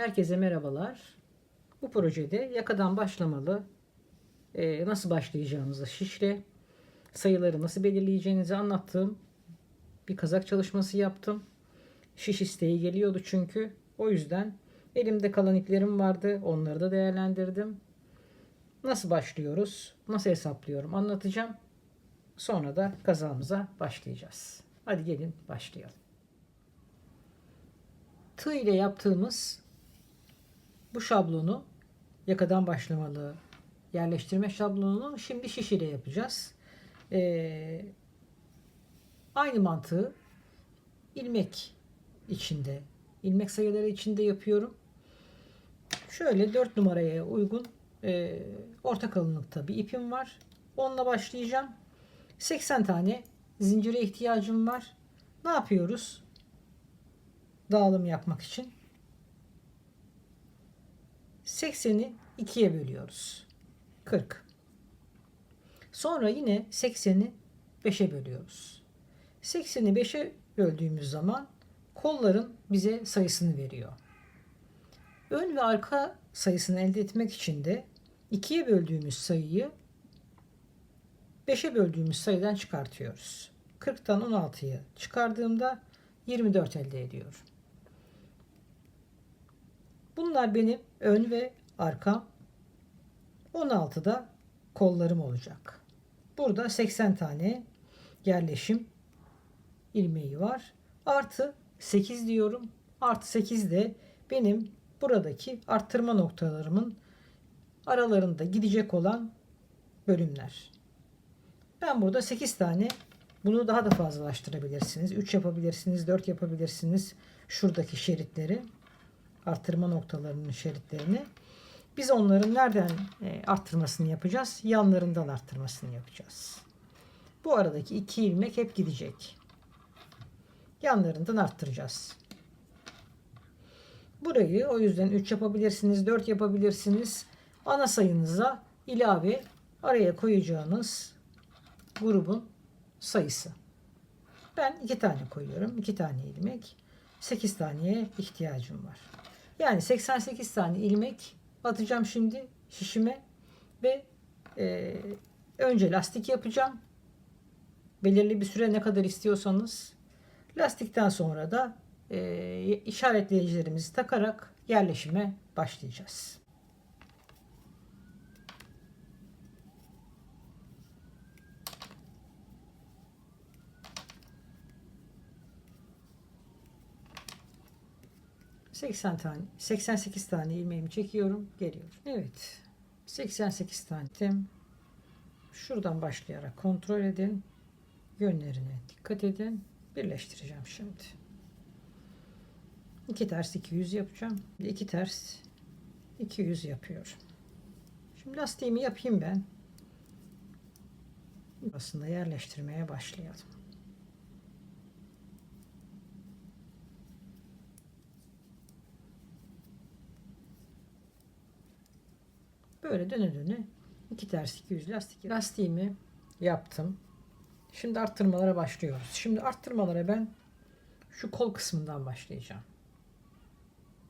Herkese merhabalar. Bu projede yakadan başlamalı, e, nasıl başlayacağınızı şişle, sayıları nasıl belirleyeceğinizi anlattığım bir kazak çalışması yaptım. Şiş isteği geliyordu çünkü. O yüzden elimde kalan iplerim vardı. Onları da değerlendirdim. Nasıl başlıyoruz, nasıl hesaplıyorum anlatacağım. Sonra da kazağımıza başlayacağız. Hadi gelin başlayalım. Tığ ile yaptığımız bu şablonu yakadan başlamalı yerleştirme şablonunu şimdi şiş ile yapacağız. Ee, aynı mantığı ilmek içinde, ilmek sayıları içinde yapıyorum. Şöyle 4 numaraya uygun e, orta kalınlıkta bir ipim var. Onunla başlayacağım. 80 tane zincire ihtiyacım var. Ne yapıyoruz? Dağılım yapmak için. 80'i 2'ye bölüyoruz. 40. Sonra yine 80'i 5'e bölüyoruz. 80'i 5'e böldüğümüz zaman kolların bize sayısını veriyor. Ön ve arka sayısını elde etmek için de 2'ye böldüğümüz sayıyı 5'e böldüğümüz sayıdan çıkartıyoruz. 40'tan 16'yı çıkardığımda 24 elde ediyorum. Bunlar benim ön ve arkam. 16'da kollarım olacak. Burada 80 tane yerleşim ilmeği var. Artı 8 diyorum. Artı 8 de benim buradaki arttırma noktalarımın aralarında gidecek olan bölümler. Ben burada 8 tane bunu daha da fazlalaştırabilirsiniz. 3 yapabilirsiniz, 4 yapabilirsiniz. Şuradaki şeritleri arttırma noktalarının şeritlerini. Biz onların nereden e, arttırmasını yapacağız? Yanlarından arttırmasını yapacağız. Bu aradaki iki ilmek hep gidecek. Yanlarından arttıracağız. Burayı o yüzden 3 yapabilirsiniz, 4 yapabilirsiniz. Ana sayınıza ilave araya koyacağınız grubun sayısı. Ben 2 tane koyuyorum. 2 tane ilmek. 8 taneye ihtiyacım var. Yani 88 tane ilmek atacağım şimdi şişime ve e, önce lastik yapacağım. Belirli bir süre ne kadar istiyorsanız. Lastikten sonra da e, işaretleyicilerimizi takarak yerleşime başlayacağız. ...80 tane, 88 tane ilmeğimi çekiyorum, geliyorum. Evet, 88 tane. Şuradan başlayarak kontrol edin. Yönlerine dikkat edin. Birleştireceğim şimdi. 2 ters 200 yapacağım. 2 ters 200 yapıyorum. Şimdi lastiğimi yapayım ben. Aslında yerleştirmeye başlayalım. Böyle döne döne 2 ters 200 lastik. Lastiğimi yaptım. Şimdi arttırmalara başlıyoruz. Şimdi arttırmalara ben şu kol kısmından başlayacağım.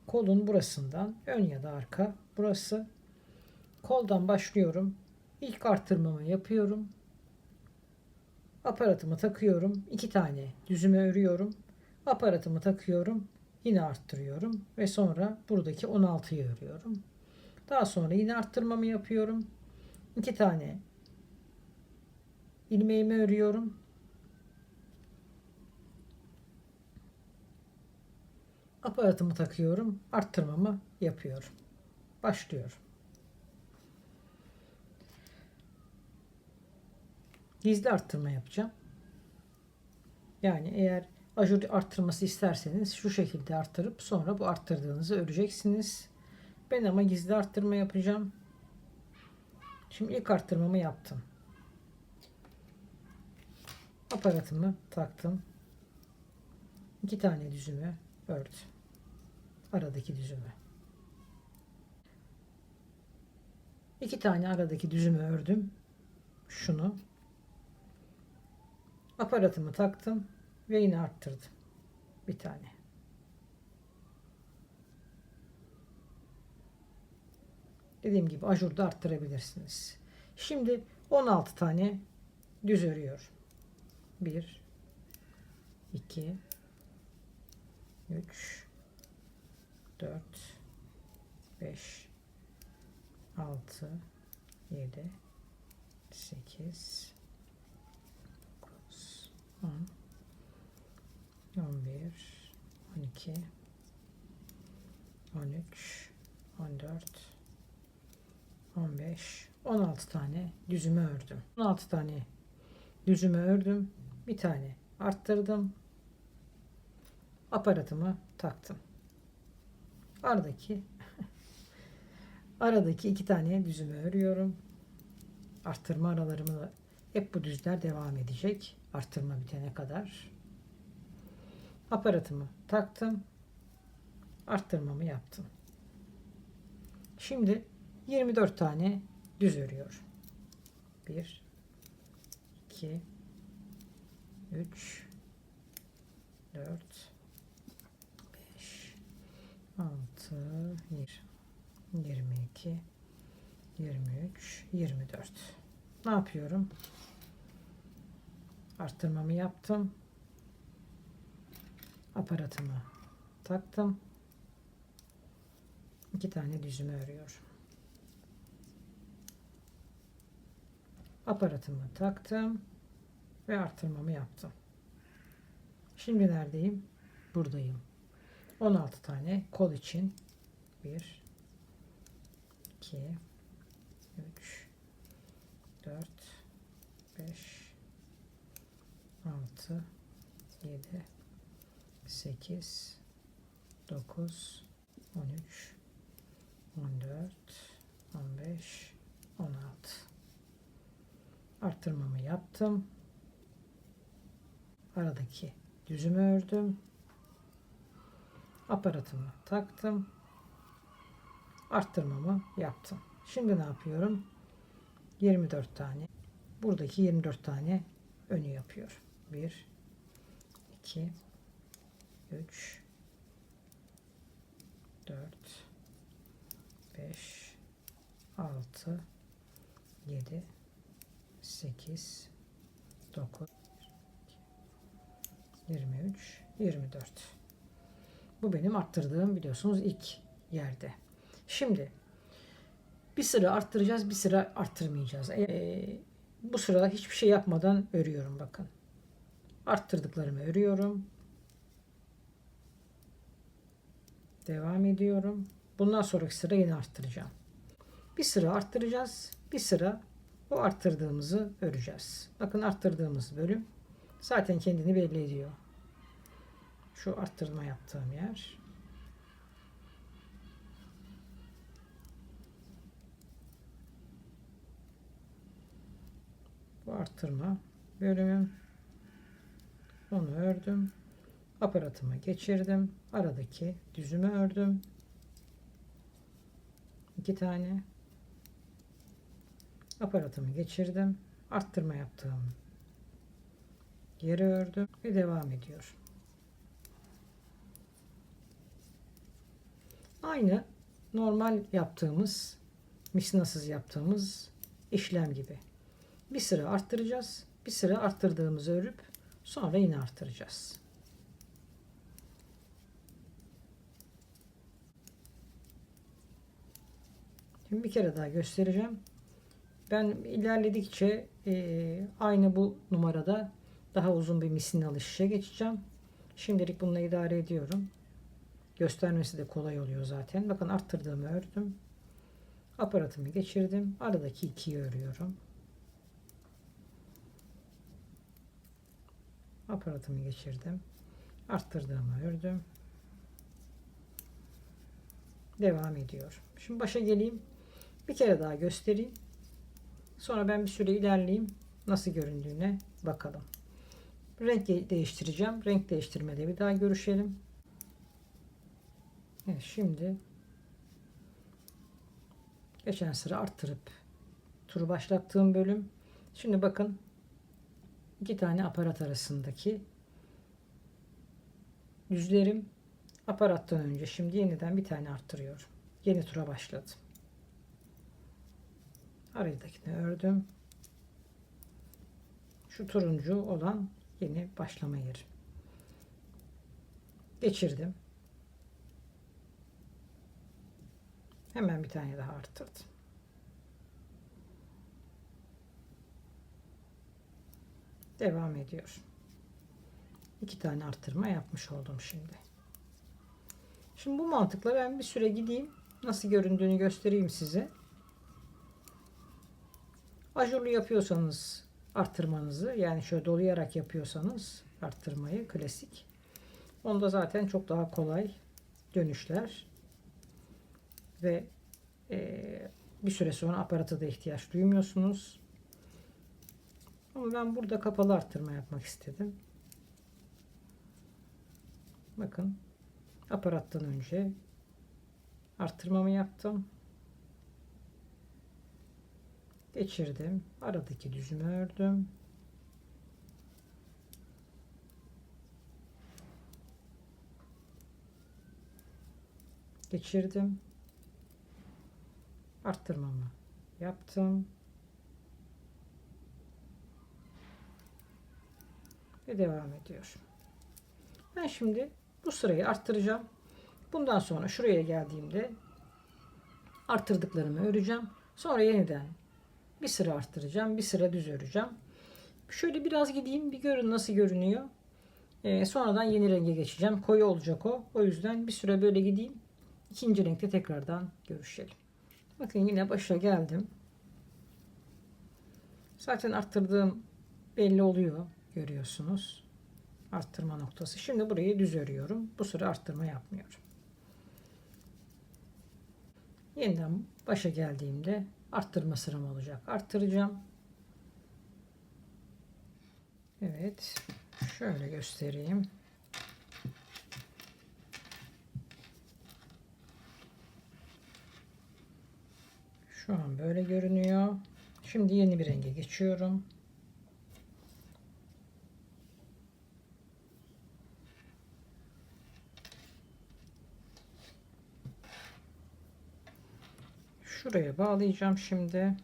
Kolun burasından ön ya da arka burası. Koldan başlıyorum. İlk arttırmamı yapıyorum. Aparatımı takıyorum. iki tane düzüme örüyorum. Aparatımı takıyorum. Yine arttırıyorum ve sonra buradaki 16'yı örüyorum. Daha sonra yine arttırmamı yapıyorum. iki tane ilmeğimi örüyorum. Aparatımı takıyorum. Arttırmamı yapıyorum. Başlıyorum. Gizli arttırma yapacağım. Yani eğer ajur arttırması isterseniz şu şekilde arttırıp sonra bu arttırdığınızı öreceksiniz. Ben ama gizli arttırma yapacağım. Şimdi ilk arttırmamı yaptım. Aparatımı taktım. İki tane düzümü ördüm. Aradaki düzümü. İki tane aradaki düzümü ördüm. Şunu. Aparatımı taktım ve yine arttırdım. Bir tane. Dediğim gibi ajurda arttırabilirsiniz. Şimdi 16 tane düz örüyorum. 1 2 3 4 5 6 7 8 9 10 11 12 13 14 15 16 tane düzümü ördüm. 16 tane düzümü ördüm. Bir tane arttırdım. Aparatımı taktım. Aradaki aradaki iki tane düzümü örüyorum. Arttırma aralarımı hep bu düzler devam edecek. Arttırma bitene kadar. Aparatımı taktım. Arttırmamı yaptım. Şimdi 24 tane düz örüyorum. 1 2 3 4 5 6 22 23 24 ne yapıyorum? Arttırmamı yaptım. Aparatımı taktım. İki tane düzümü örüyorum aparatımı taktım ve arttırmamı yaptım. Şimdi neredeyim? Buradayım. 16 tane kol için 1 2 3 4 5 6 7 8 9 13 14 15 16 arttırmamı yaptım aradaki düzümü ördüm aparatımı taktım. Arttırmamı yaptım. Şimdi ne yapıyorum? 24 tane. Buradaki 24 tane önü yapıyor. 1 2 3 4 5 6 7 8 9 23 24 bu benim arttırdığım biliyorsunuz ilk yerde. Şimdi bir sıra arttıracağız, bir sıra arttırmayacağız. Ee, bu sıra hiçbir şey yapmadan örüyorum bakın. Arttırdıklarımı örüyorum. Devam ediyorum. Bundan sonraki sıra yine arttıracağım. Bir sıra arttıracağız. Bir sıra o arttırdığımızı öreceğiz. Bakın arttırdığımız bölüm zaten kendini belli ediyor. Şu arttırma yaptığım yer. Bu arttırma bölümüm. Onu ördüm. Aparatımı geçirdim. Aradaki düzümü ördüm. iki tane. Aparatımı geçirdim. Arttırma yaptığım yeri ördüm ve devam ediyor. Aynı normal yaptığımız, misnasız yaptığımız işlem gibi. Bir sıra arttıracağız. Bir sıra arttırdığımızı örüp sonra yine arttıracağız. Şimdi bir kere daha göstereceğim. Ben ilerledikçe e, aynı bu numarada daha uzun bir misinalı şişe geçeceğim. Şimdilik bununla idare ediyorum. Göstermesi de kolay oluyor zaten. Bakın arttırdığımı ördüm. Aparatımı geçirdim. Aradaki ikiyi örüyorum. Aparatımı geçirdim. Arttırdığımı ördüm. Devam ediyor. Şimdi başa geleyim. Bir kere daha göstereyim. Sonra ben bir süre ilerleyeyim. Nasıl göründüğüne bakalım. Renk değiştireceğim. Renk değiştirmede bir daha görüşelim. Evet, şimdi geçen sıra arttırıp turu başlattığım bölüm. Şimdi bakın iki tane aparat arasındaki düzlerim aparattan önce şimdi yeniden bir tane arttırıyorum. Yeni tura başladım. Aradakini ördüm. Şu turuncu olan yeni başlama yeri. Geçirdim. Hemen bir tane daha arttırdım. Devam ediyor. İki tane artırma yapmış oldum şimdi. Şimdi bu mantıkla ben bir süre gideyim. Nasıl göründüğünü göstereyim size. Ajurlu yapıyorsanız arttırmanızı yani şöyle dolayarak yapıyorsanız arttırmayı klasik. Onda zaten çok daha kolay dönüşler ve eee, bir süre sonra aparata da ihtiyaç duymuyorsunuz. Ama ben burada kapalı arttırma yapmak istedim. Bakın aparattan önce arttırmamı yaptım. Geçirdim. Aradaki düzümü ördüm. Geçirdim. Arttırmamı yaptım. Ve devam ediyor. Ben şimdi bu sırayı arttıracağım. Bundan sonra şuraya geldiğimde arttırdıklarımı öreceğim. Sonra yeniden bir sıra arttıracağım. Bir sıra düz öreceğim. Şöyle biraz gideyim bir görün nasıl görünüyor. Ee, sonradan yeni renge geçeceğim. Koyu olacak o. O yüzden bir süre böyle gideyim. İkinci renkte tekrardan görüşelim. Bakın yine başa geldim. Zaten arttırdığım belli oluyor. Görüyorsunuz. Arttırma noktası. Şimdi burayı düz örüyorum. Bu sıra arttırma yapmıyorum. Yeniden başa geldiğimde arttırma sıram olacak. Arttıracağım. Evet. Şöyle göstereyim. Şu an böyle görünüyor. Şimdi yeni bir renge geçiyorum. Şuraya bağlayacağım şimdi.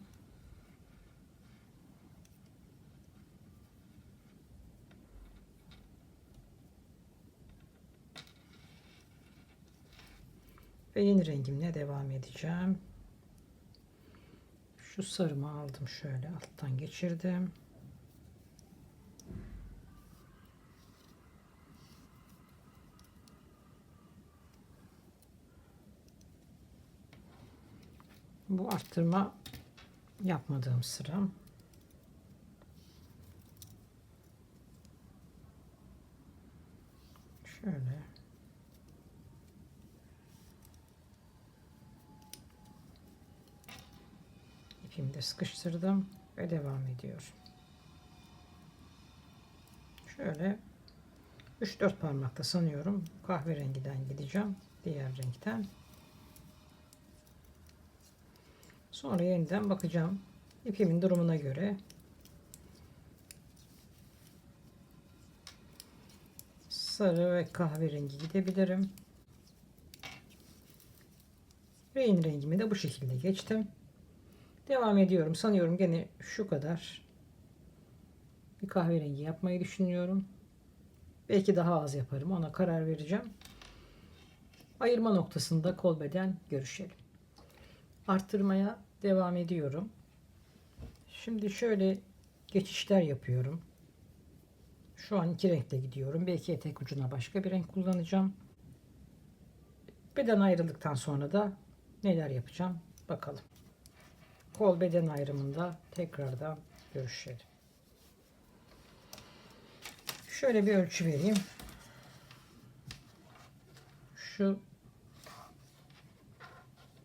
Ve yeni rengimle devam edeceğim. Şu sarımı aldım şöyle alttan geçirdim. Bu arttırma yapmadığım sıram. Şöyle. İpimi de sıkıştırdım ve devam ediyor. Şöyle 3-4 parmakta sanıyorum kahverengiden gideceğim. Diğer renkten. Sonra yeniden bakacağım. İpimin durumuna göre sarı ve kahverengi gidebilirim. Rehin rengimi de bu şekilde geçtim. Devam ediyorum. Sanıyorum gene şu kadar bir kahverengi yapmayı düşünüyorum. Belki daha az yaparım. Ona karar vereceğim. Ayırma noktasında kol beden görüşelim. Arttırmaya devam ediyorum. Şimdi şöyle geçişler yapıyorum. Şu an iki renkle gidiyorum. Belki etek ucuna başka bir renk kullanacağım. Beden ayrıldıktan sonra da neler yapacağım bakalım. Kol beden ayrımında tekrardan görüşelim. Şöyle bir ölçü vereyim. Şu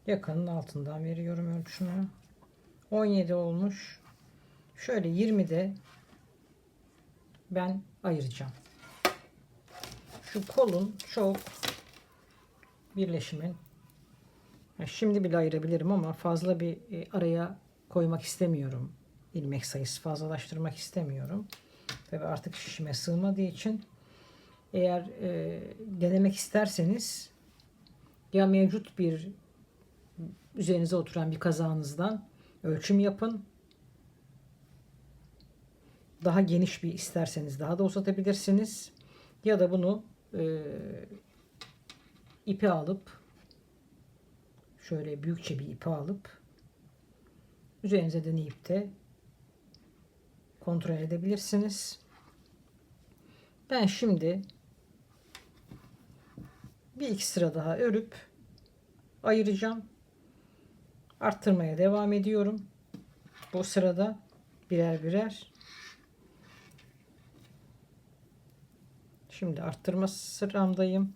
yakanın altından veriyorum ölçümü. 17 olmuş. Şöyle 20'de ben ayıracağım. Şu kolun çok birleşimin Şimdi bile ayırabilirim ama fazla bir e, araya koymak istemiyorum. ilmek sayısı fazlalaştırmak istemiyorum. Tabii artık şişime sığmadığı için eğer e, denemek isterseniz ya mevcut bir üzerinize oturan bir kazağınızdan ölçüm yapın. Daha geniş bir isterseniz daha da uzatabilirsiniz. Ya da bunu e, ipe alıp şöyle büyükçe bir ipe alıp üzerinize deneyip de kontrol edebilirsiniz. Ben şimdi bir iki sıra daha örüp ayıracağım. Arttırmaya devam ediyorum. Bu sırada birer birer. Şimdi arttırma sıramdayım.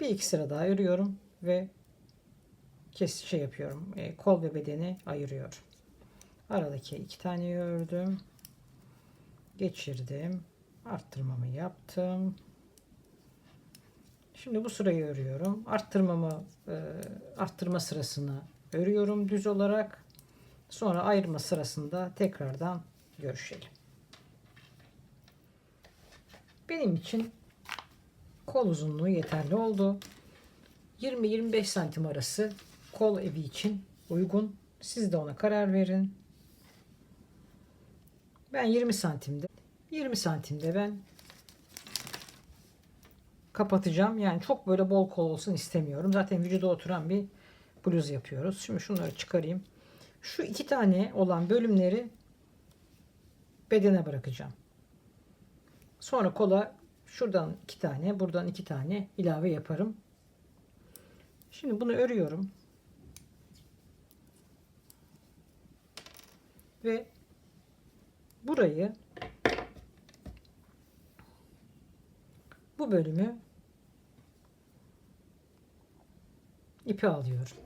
Bir iki sıra daha örüyorum ve kes şey yapıyorum. E, kol ve bedeni ayırıyorum. Aradaki iki tane ördüm. Geçirdim. Arttırmamı yaptım. Şimdi bu sırayı örüyorum. Arttırmamı e, arttırma sırasını örüyorum düz olarak. Sonra ayırma sırasında tekrardan görüşelim. Benim için kol uzunluğu yeterli oldu. 20-25 santim arası kol evi için uygun. Siz de ona karar verin. Ben 20 santimde 20 santimde ben kapatacağım. Yani çok böyle bol kol olsun istemiyorum. Zaten vücuda oturan bir bluz yapıyoruz. Şimdi şunları çıkarayım. Şu iki tane olan bölümleri bedene bırakacağım. Sonra kola şuradan iki tane, buradan iki tane ilave yaparım. Şimdi bunu örüyorum. Ve burayı bu bölümü ipe alıyorum.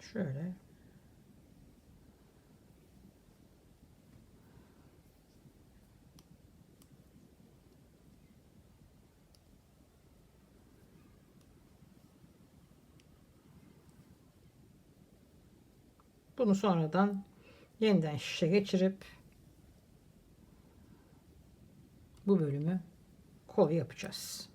Şöyle Bunu sonradan yeniden şişe geçirip bu bölümü kol yapacağız.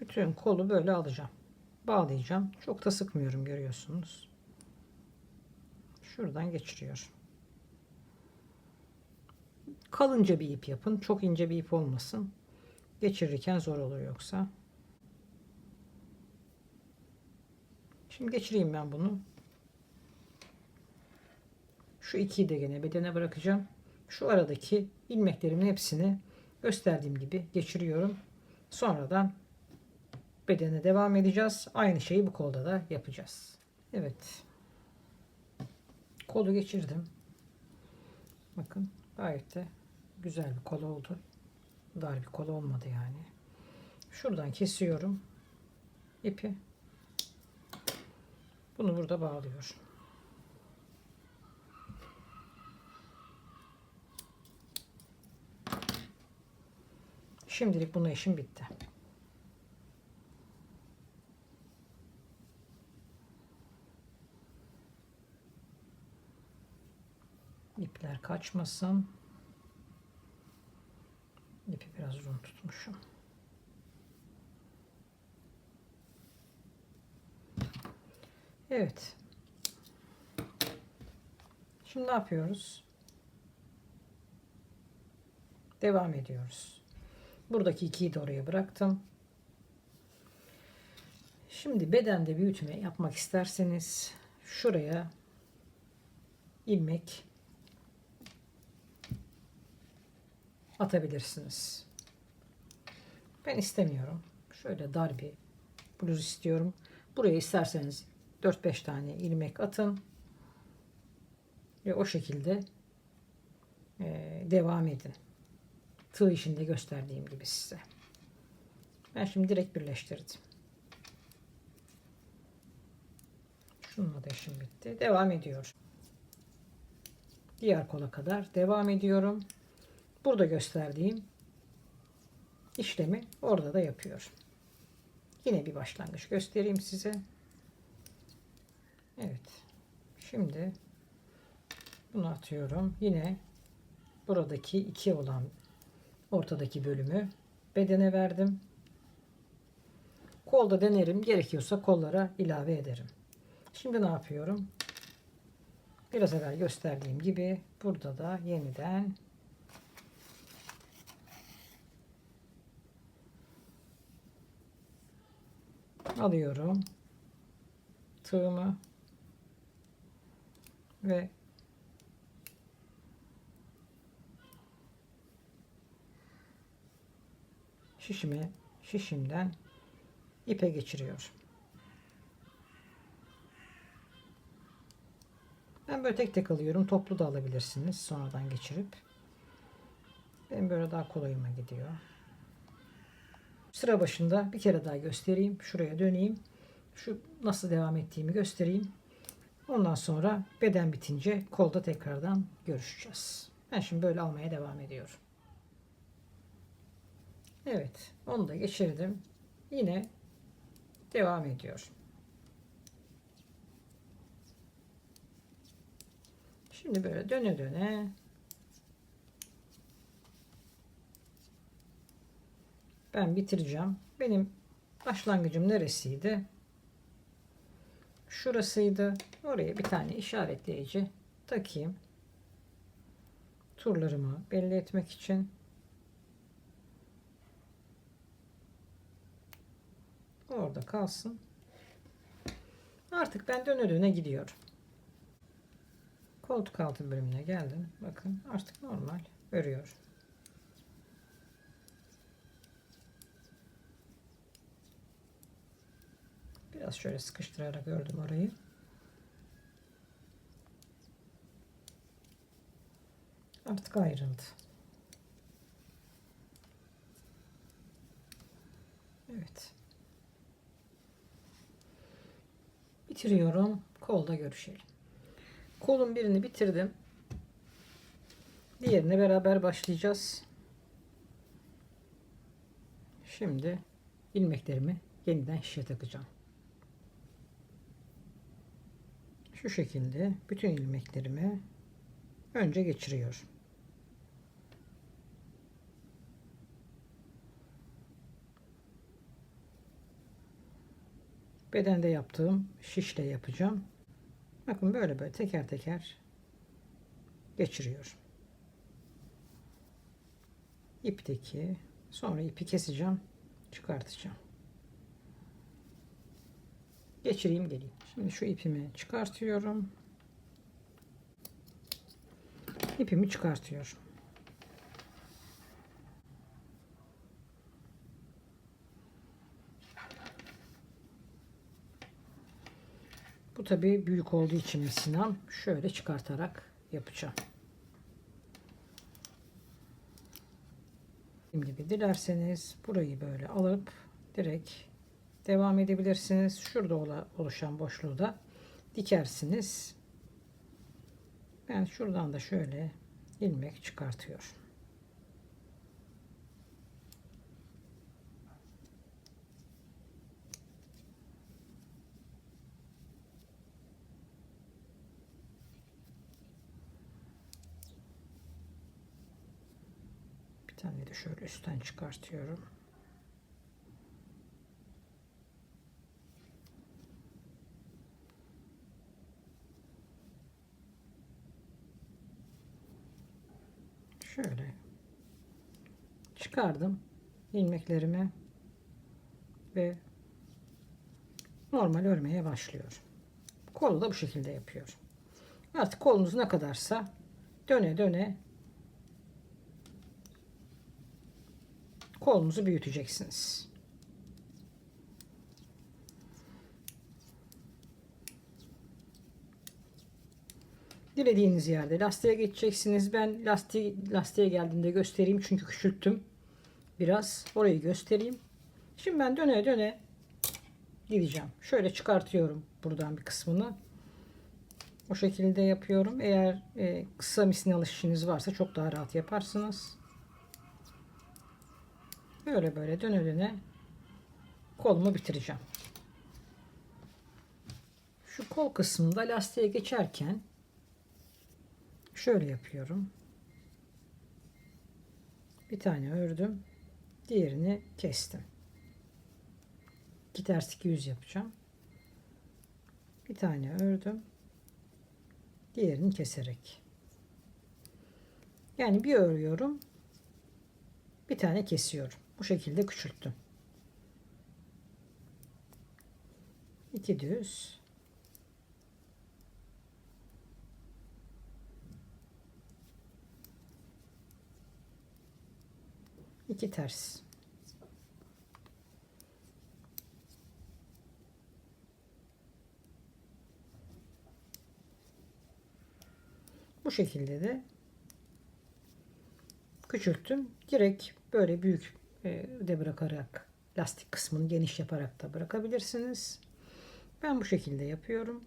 Bütün kolu böyle alacağım. Bağlayacağım. Çok da sıkmıyorum görüyorsunuz. Şuradan geçiriyor. Kalınca bir ip yapın. Çok ince bir ip olmasın. Geçirirken zor olur yoksa. Şimdi geçireyim ben bunu. Şu ikiyi de gene bedene bırakacağım. Şu aradaki ilmeklerimin hepsini gösterdiğim gibi geçiriyorum. Sonradan bedene devam edeceğiz. Aynı şeyi bu kolda da yapacağız. Evet. Kolu geçirdim. Bakın gayet de güzel bir kol oldu dar bir kol olmadı yani. Şuradan kesiyorum ipi. Bunu burada bağlıyorum. Şimdilik bunun işim bitti. İpler kaçmasın. İpi biraz uzun tutmuşum. Evet. Şimdi ne yapıyoruz? Devam ediyoruz. Buradaki ikiyi de oraya bıraktım. Şimdi bedende büyütme yapmak isterseniz şuraya ilmek atabilirsiniz. Ben istemiyorum. Şöyle dar bir bluz istiyorum. Buraya isterseniz 4-5 tane ilmek atın. Ve o şekilde e, devam edin. Tığ işinde gösterdiğim gibi size. Ben şimdi direkt birleştirdim. Şununla da işim bitti. Devam ediyor. diğer kola kadar devam ediyorum. Burada gösterdiğim işlemi orada da yapıyorum. Yine bir başlangıç göstereyim size. Evet. Şimdi bunu atıyorum. Yine buradaki iki olan ortadaki bölümü bedene verdim. Kolda denerim. Gerekiyorsa kollara ilave ederim. Şimdi ne yapıyorum? Biraz evvel gösterdiğim gibi burada da yeniden alıyorum tığımı ve şişimi şişimden ipe geçiriyorum. Ben böyle tek tek alıyorum. Toplu da alabilirsiniz sonradan geçirip. Benim böyle daha kolayıma gidiyor. Sıra başında bir kere daha göstereyim. Şuraya döneyim. Şu nasıl devam ettiğimi göstereyim. Ondan sonra beden bitince kolda tekrardan görüşeceğiz. Ben şimdi böyle almaya devam ediyorum. Evet, onu da geçirdim. Yine devam ediyor. Şimdi böyle döne döne ben bitireceğim. Benim başlangıcım neresiydi? Şurasıydı. Oraya bir tane işaretleyici takayım. Turlarımı belli etmek için. Orada kalsın. Artık ben döne döne gidiyorum. Koltuk altı bölümüne geldim. Bakın artık normal örüyor. Biraz şöyle sıkıştırarak ördüm orayı. Artık ayrıldı. Evet. Bitiriyorum. Kolda görüşelim. Kolun birini bitirdim. Diğerine beraber başlayacağız. Şimdi ilmeklerimi yeniden şişe takacağım. Şu şekilde bütün ilmeklerimi önce geçiriyorum. Bedende yaptığım şişle yapacağım. Bakın böyle böyle teker teker geçiriyorum. İpteki sonra ipi keseceğim, çıkartacağım. Geçireyim geleyim. Şimdi şu ipimi çıkartıyorum. İpimi çıkartıyorum. Bu tabi büyük olduğu için misinam şöyle çıkartarak yapacağım. Dediğim gibi dilerseniz burayı böyle alıp direkt devam edebilirsiniz. Şurada oluşan boşluğu da dikersiniz. Ben şuradan da şöyle ilmek çıkartıyorum. Bir tane de şöyle üstten çıkartıyorum. Şöyle çıkardım ilmeklerimi ve normal örmeye başlıyorum. Kolu da bu şekilde yapıyorum. Artık kolunuz ne kadarsa döne döne kolunuzu büyüteceksiniz. Dilediğiniz yerde lastiğe geçeceksiniz. Ben lastiğe, lastiğe geldiğinde göstereyim çünkü küçülttüm. Biraz orayı göstereyim. Şimdi ben döne döne gideceğim. Şöyle çıkartıyorum buradan bir kısmını. O şekilde yapıyorum. Eğer e, kısa misine alışışınız varsa çok daha rahat yaparsınız. Böyle böyle döne döne kolumu bitireceğim. Şu kol kısmında lastiğe geçerken şöyle yapıyorum. Bir tane ördüm. Diğerini kestim. İki ters iki yüz yapacağım. Bir tane ördüm. Diğerini keserek. Yani bir örüyorum. Bir tane kesiyorum. Bu şekilde küçülttüm. İki düz. İki ters. Bu şekilde de küçülttüm. Direkt böyle büyük e, de bırakarak lastik kısmını geniş yaparak da bırakabilirsiniz. Ben bu şekilde yapıyorum.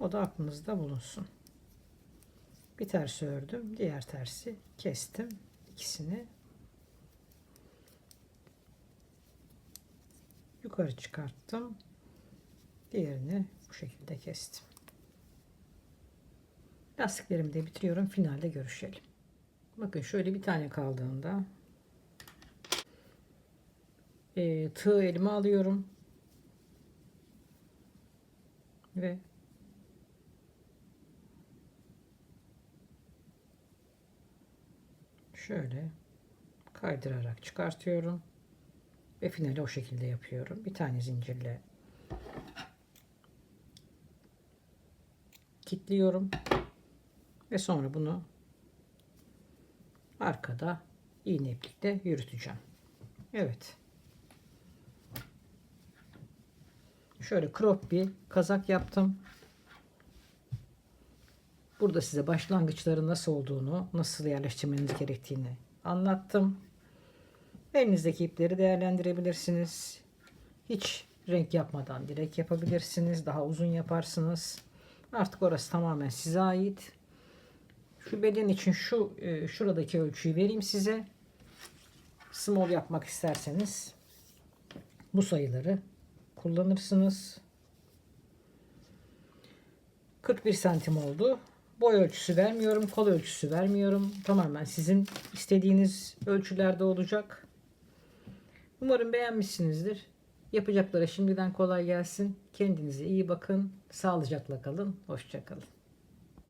O da aklınızda bulunsun. Bir ters ördüm. Diğer tersi kestim. ikisini yukarı çıkarttım. Diğerini bu şekilde kestim. Lastiklerimi de bitiriyorum. Finalde görüşelim. Bakın şöyle bir tane kaldığında e, tığ elime alıyorum. Ve şöyle kaydırarak çıkartıyorum. Ve finali o şekilde yapıyorum. Bir tane zincirle kilitliyorum. Ve sonra bunu arkada iğne iplikle yürüteceğim. Evet. Şöyle crop bir kazak yaptım. Burada size başlangıçların nasıl olduğunu, nasıl yerleştirmeniz gerektiğini anlattım. Elinizdeki ipleri değerlendirebilirsiniz. Hiç renk yapmadan direkt yapabilirsiniz. Daha uzun yaparsınız. Artık orası tamamen size ait. Şu beden için şu e, şuradaki ölçüyü vereyim size. Small yapmak isterseniz bu sayıları kullanırsınız. 41 santim oldu. Boy ölçüsü vermiyorum, kol ölçüsü vermiyorum. Tamamen sizin istediğiniz ölçülerde olacak. Umarım beğenmişsinizdir. Yapacaklara şimdiden kolay gelsin. Kendinize iyi bakın. Sağlıcakla kalın. Hoşçakalın.